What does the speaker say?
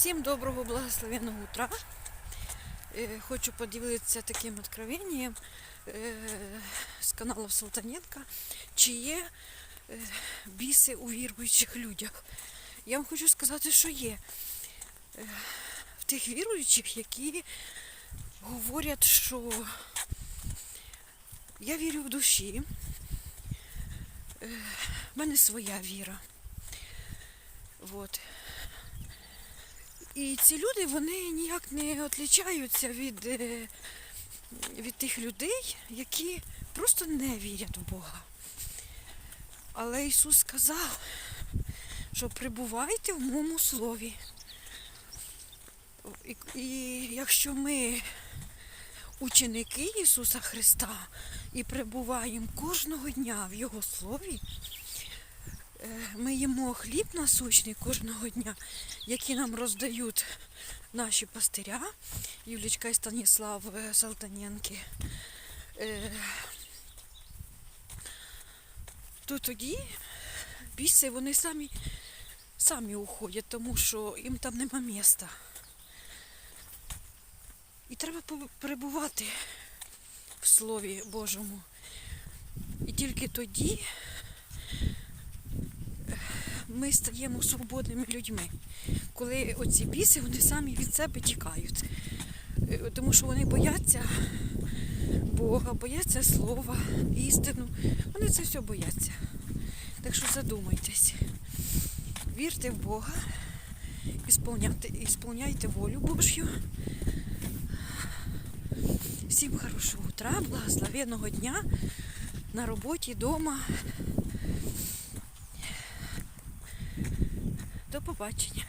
Всім доброго благословенного утра. Е, Хочу поділитися таким откровенням е, з каналу Салтаненка, чи є е, біси у віруючих людях. Я вам хочу сказати, що є в тих віруючих, які говорять, що я вірю в душі, в мене своя віра. Вот. І ці люди вони ніяк не відрізняються від, е, від тих людей, які просто не вірять в Бога. Але Ісус сказав, що прибувайте в моєму слові. І, і якщо ми ученики Ісуса Христа і перебуваємо кожного дня в Його слові, ми їмо хліб насущний кожного дня, які нам роздають наші пастиря, Юлічка і Станіслав е, Салтаненки, е, то тоді біси вони самі, самі уходять, тому що їм там нема міста. І треба перебувати в Слові Божому. І тільки тоді ми стаємо свободними людьми. Коли оці біси, вони самі від себе тікають. Е, Тому що вони бояться Бога, бояться слова, істину. Вони це все бояться. Так що задумайтесь. Вірте в Бога, ісполняйте, ісполняйте волю Божю. Всім хорошого утра, благословенного дня на роботі, вдома. До побачення.